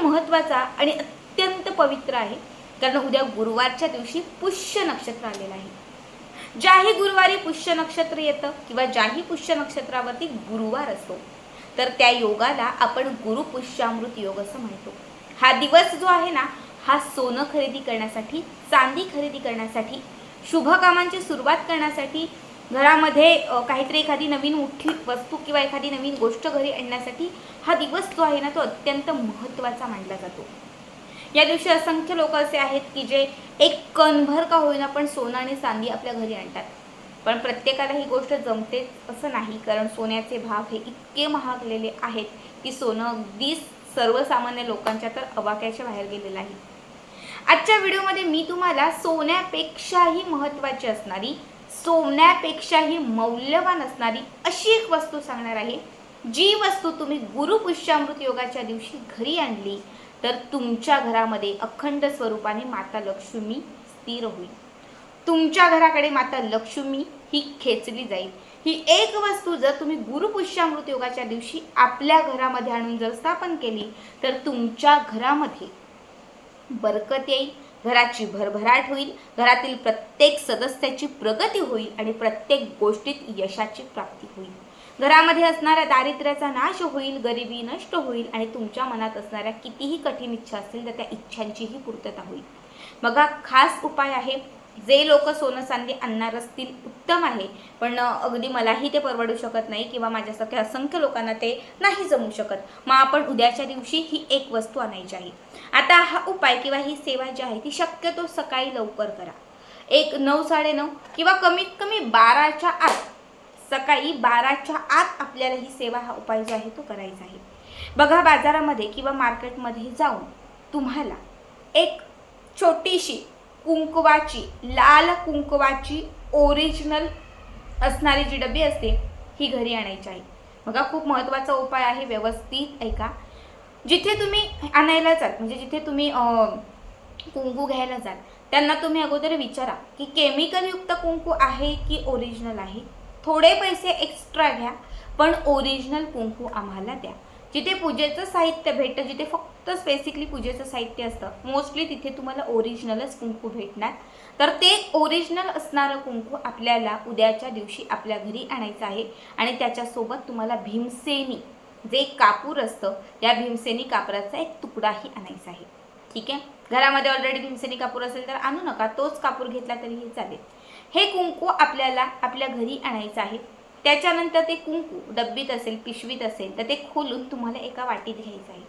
महत्त्वाचा आणि अत्यंत पवित्र आहे. कारण उद्या गुरुवारच्या दिवशी पुष्य नक्षत्र आलेलं आहे. ज्याही गुरुवारी पुष्य नक्षत्र येतं किंवा ज्याही पुष्य नक्षत्रावरती गुरुवार असतो तर त्या योगाला आपण गुरुपुष्यामृत योग असं म्हणतो. हा दिवस जो आहे ना हा सोनं खरेदी करण्यासाठी चांदी खरेदी करण्यासाठी शुभ कामांची सुरुवात करण्यासाठी घरामध्ये काहीतरी एखादी नवीन मोठी वस्तू किंवा एखादी नवीन गोष्ट घरी आणण्यासाठी हा दिवस जो आहे ना तो अत्यंत महत्त्वाचा मानला जातो. या दिवशी असंख्य लोक असे आहेत की जे एक कणभर का होईना पण सोनं आणि चांदी आपल्या घरी आणतात. पण प्रत्येकाला ही गोष्ट जमतेच असं नाही कारण सोन्याचे भाव हे इतके महागलेले आहेत की सोनं अगदीच सर्वसामान्य लोकांच्या तर अवाक्याच्या बाहेर गेलेलं आहे. आजच्या व्हिडिओमध्ये मी तुम्हाला सोन्यापेक्षाही महत्त्वाची असणारी सोन्यापेक्षाही मौल्यवान असणारी अशी एक वस्तू सांगणार आहे जी वस्तू तुम्ही गुरुपुष्यामृत योगाच्या दिवशी घरी आणली तर तुमच्या घरामध्ये अखंड स्वरूपाने माता लक्ष्मी स्थिर होईल. तुमच्या घराकडे माता लक्ष्मी ही खेचली जाईल. ही एक वस्तू जर तुम्ही गुरुपुष्यामृत योगाच्या दिवशी आपल्या घरामध्ये आणून जर स्थापन केली तर तुमच्या घरामध्ये बरकत येईल. घराची भरभराट होईल घरातील प्रत्येक सदस्याची प्रगती होईल आणि प्रत्येक गोष्टीत यशाची प्राप्ती होईल. घरामध्ये असणाऱ्या दारिद्र्याचा नाश होईल गरिबी नष्ट होईल आणि तुमच्या मनात असणाऱ्या कितीही कठीण इच्छा असतील तर त्या इच्छांचीही पूर्तता होईल. बघा खास उपाय आहे जे लोक सोनं चांदी आणणार असतील उत्तम आहे. पण अगदी मलाही ते परवडू शकत नाही किंवा माझ्यासारख्या असंख्य लोकांना ते नाही जमू शकत. मग आपण उद्याच्या दिवशी ही एक वस्तू आणायची आहे. आता हा उपाय किंवा ही सेवा जी आहे ती शक्यतो सकाळी लवकर करा. एक नऊ साडेनऊ किंवा कमीत कमी बाराच्या आत सकाळी बाराच्या आत आपल्याला ही सेवा हा उपाय जो आहे तो करायचा आहे. बघा बाजारामध्ये किंवा मार्केटमध्ये जाऊन तुम्हाला एक छोटीशी कुंकवाची लाल कुंकवाची ओरिजिनल असणारी जी डबी असते ही घरी आणायची आहे. बघा खूप महत्त्वाचा उपाय आहे व्यवस्थित ऐका जिथे तुम्ही आणायला जाल म्हणजे जिथे तुम्ही कुंकू घ्यायला जाल त्यांना तुम्ही अगोदर विचारा की केमिकलयुक्त कुंकू आहे की ओरिजिनल आहे? थोडे पैसे एक्स्ट्रा घ्या पण ओरिजिनल कुंकू आम्हाला द्या. जिथे पूजेचं साहित्य भेटतं जिथे फक्त बेसिकली पूजेचं साहित्य असतं. मोस्टली तिथे तुम्हाला ओरिजिनलच कुंकू भेटणार. तर ते ओरिजिनल असणारं कुंकू आपल्याला उद्याच्या दिवशी आपल्या घरी आणायचं आहे. आणि त्याच्यासोबत तुम्हाला भीमसेनी जे कापूर असतं या भीमसेनी कापराचा एक तुकडाही आणायचा आहे. ठीक आहे? घरामध्ये ऑलरेडी भीमसेनी कापूर असेल तर आणू नका. तोच कापूर घेतला तरीही चालेल. हे कुंकू आपल्याला आपल्या घरी आणायचं आहे. त्याच्यानंतर ते कुंकू डब्बीत असेल पिशवीत असेल तर ते खोलून तुम्हाला एका वाटीत घ्यायचं आहे.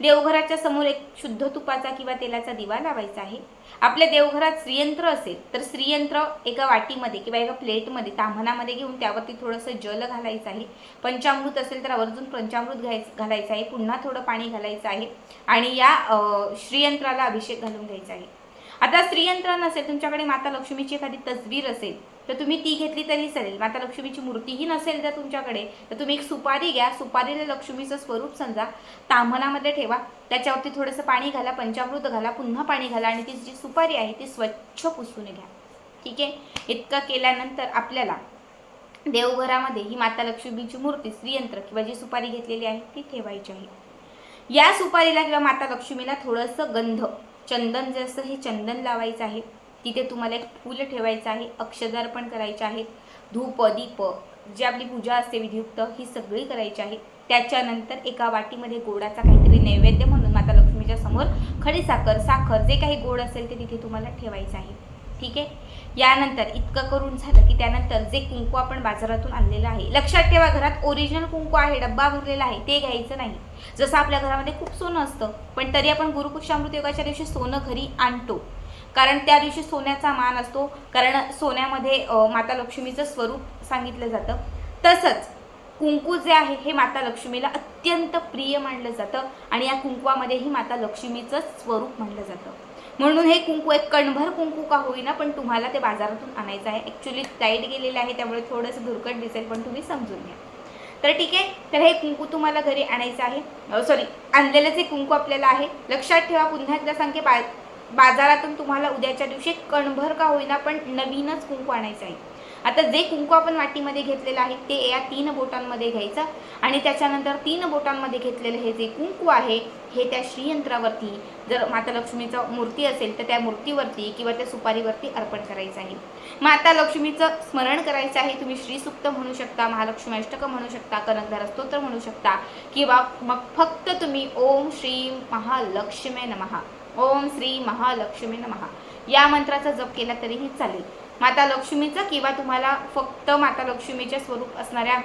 देवघराच्या समोर एक शुद्ध तुपाचा किंवा तेलाचा दिवा लावायचा आहे. आपल्या देवघरात श्रीयंत्र असेल तर श्रीयंत्र एका वाटीमध्ये किंवा एका प्लेटमध्ये ताम्हणामध्ये घेऊन त्यावरती थोडंसं जल घालायचं आहे. पंचामृत असेल तर आवर्जून पंचामृत घाय घालायचं आहे. पुन्हा थोडं पाणी घालायचं आहे आणि या श्रीयंत्राला अभिषेक घालून घ्यायचा आहे. आता स्त्रीयंत्र नसेल तुमच्याकडे माता लक्ष्मीची एखादी तस्वीर असेल तर तुम्ही ती घेतली तरी चालेल. माता लक्ष्मीची मूर्तीही नसेल तर तुमच्याकडे तर तुम्ही एक सुपारी घ्या. सुपारीला लक्ष्मीचं स्वरूप समजा. तांबणामध्ये ठेवा. त्याच्यावरती थोडंसं पाणी घाला पंचामृत घाला पुन्हा पाणी घाला आणि ती जी सुपारी आहे ती स्वच्छ पुसून घ्या. ठीक आहे? इतकं केल्यानंतर आपल्याला देवघरामध्ये ही माता लक्ष्मीची मूर्ती स्त्रियंत्र किंवा जी सुपारी घेतलेली आहे ती ठेवायची आहे. या सुपारीला किंवा माता लक्ष्मीला थोडंसं गंध चंदन जे असतं हे चंदन लावायचं आहे तिथे तुम्हाला एक फूल ठेवायचं आहे अक्षदार्पण करायचे आहेत धूप दीप जी आपली पूजा असते विधियुक्त ही सगळी करायची आहे. त्याच्यानंतर एका वाटीमध्ये गोडाचा काहीतरी नैवेद्य म्हणून माता लक्ष्मीच्या समोर खडी साखर साखर जे काही गोड असेल ते तिथे तुम्हाला ठेवायचं आहे. ठीक आहे? यानंतर इतकं करून झालं की त्यानंतर जे कुंकू आपण बाजारातून आणलेलं आहे लक्षात ठेवा घरात ओरिजिनल कुंकू आहे डब्बा भरलेला आहे ते घ्यायचं नाही. जसं आपल्या घरामध्ये खूप सोनं असतं पण तरी आपण गुरुपुष्यामृत योगाच्या दिवशी सोनं घरी आणतो. कारण त्या दिवशी सोन्याचा मान असतो कारण सोन्यामध्ये माता लक्ष्मीचं स्वरूप सांगितलं जातं. तसंच कुंकू जे आहे हे माता लक्ष्मीला अत्यंत प्रिय मानलं जातं आणि या कुंकवामध्येही माता लक्ष्मीचं स्वरूप मानलं जातं. म्हणून हे कुंकू एक कणभर कुंकू का होईना पण तुम्हाला ते बाजारातून आणायचं आहे. ॲक्च्युली लाइट गेलेलं आहे त्यामुळे थोडंसं धुरकट दिसेल पण तुम्ही समजून घ्या. तर ठीक आहे तर हे कुंकू तुम्हाला घरी आणायचं आहे. सॉरी आणलेलं जे कुंकू आपल्याला आहे लक्षात ठेवा पुन्हा एकदा सांगते बा बाजारातून तुम्हाला उद्याच्या दिवशी कणभर का होईना पण नवीनच कुंकू आणायचं आहे. आता जे कुंकू आपण वाटीमध्ये घेतलेलं आहे ते या तीन बोटांमध्ये घ्यायचं आणि त्याच्यानंतर तीन बोटांमध्ये घेतलेलं हे जे कुंकू आहे हे त्या श्रीयंत्रावरती जर माता लक्ष्मीचं मूर्ती असेल तर त्या मूर्तीवरती किंवा त्या सुपारीवरती अर्पण करायचं आहे. माता लक्ष्मीचं स्मरण करायचं आहे तुम्ही श्रीसुक्त म्हणू शकता महालक्ष्मी अष्टक म्हणू शकता कनकधार स्तोत्र म्हणू शकता किंवा मग फक्त तुम्ही ओम श्री महालक्ष्मी नमहा ओम श्री महालक्ष्मी नमहा या मंत्राचा जप केला तरीही चालेल. माता लक्ष्मीचं किंवा तुम्हाला फक्त माता लक्ष्मीचे स्वरूप असणाऱ्या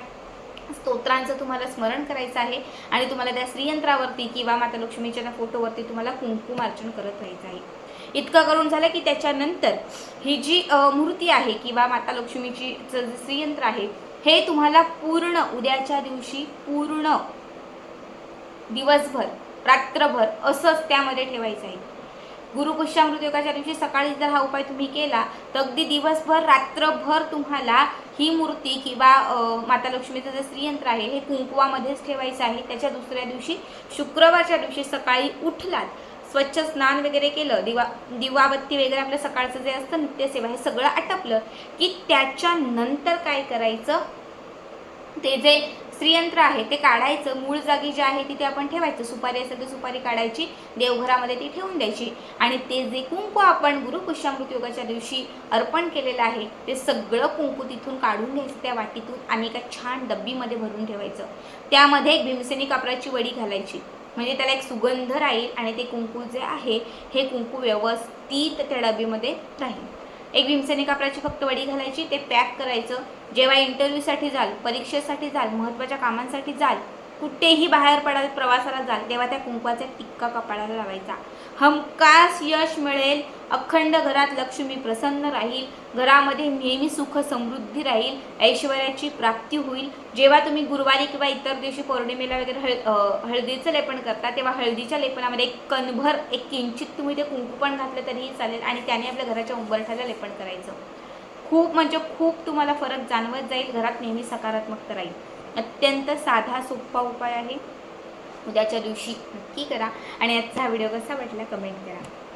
स्तोत्रांचं तुम्हाला स्मरण करायचं आहे आणि तुम्हाला त्या श्रीयंत्रावरती किंवा माता लक्ष्मीच्या त्या फोटोवरती तुम्हाला कुंकुमार्चन करत राहायचं आहे. इतकं करून झालं की त्याच्यानंतर ही जी मूर्ती आहे किंवा माता लक्ष्मीची जे श्रीयंत्र आहे हे तुम्हाला पूर्ण उद्याच्या दिवशी पूर्ण दिवसभर रात्रभर असंच त्यामध्ये ठेवायचं आहे. गुरुपुष्यामृत योगाच्या दिवशी सकाळी जर हा उपाय तुम्ही केला तर अगदी दिवसभर रात्रभर तुम्हाला ही मूर्ती किंवा माता लक्ष्मीचं जे स्त्रीयंत्र आहे हे कुंकुवामध्येच ठेवायचं आहे. त्याच्या दुसऱ्या दिवशी शुक्रवारच्या दिवशी सकाळी उठलात स्वच्छ स्नान वगैरे केलं दिवा दिवाबत्ती वगैरे आपलं सकाळचं जे असतं नित्यसेवा हे सगळं आटपलं की त्याच्यानंतर काय करायचं? ते जे श्रीयंत्र आहे ते काढायचं. मूळ जागी जे आहे तिथे आपण ठेवायचं. सुपारी असेल तर सुपारी काढायची देवघरामध्ये ती ठेवून द्यायची. आणि ते जे कुंकू आपण गुरुपुष्यामृत योगाच्या दिवशी अर्पण केलेलं आहे ते सगळं कुंकू तिथून काढून घ्यायचं त्या वाटीतून आणि एका छान डब्बीमध्ये भरून ठेवायचं. त्यामध्ये एक भीमसेनी कापराची वडी घालायची. म्हणजे त्याला एक सुगंध राहील आणि ते कुंकू जे आहे हे कुंकू व्यवस्थित त्या डब्बीमध्ये राहील. एक विमसेने कापराची फक्त वडी घालायची ते पॅक करायचं. जेव्हा इंटरव्ह्यूसाठी जाल परीक्षेसाठी जाल महत्त्वाच्या कामांसाठी जाल कुठेही बाहेर पडाल प्रवासाला जाल तेव्हा त्या कुंकवाचा टिक्का कपाळाला लावायचा. हमखास यश मिळेल अखंड घरात लक्ष्मी प्रसन्न राहील. घरामध्ये नेहमी सुख समृद्धी राहील. ऐश्वर्याची प्राप्ती होईल. जेव्हा तुम्ही गुरुवारी किंवा इतर दिवशी पौर्णिमेला वगैरे हळ हळदीचं लेपन करता तेव्हा हळदीच्या लेपनामध्ये एक कणभर एक किंचित तुम्ही ते कुंकू पण घातलं तरीही चालेल आणि त्याने आपल्या घराच्या उंबरठ्याला लेपन करायचं. खूप म्हणजे खूप तुम्हाला फरक जाणवत जाईल. घरात नेहमी सकारात्मकता राहील. अत्यंत साधा सोपा उपाय आहे. उद्याच्या दिवशी नक्की करा. आणि आजचा व्हिडिओ कसा वाटला कमेंट करा.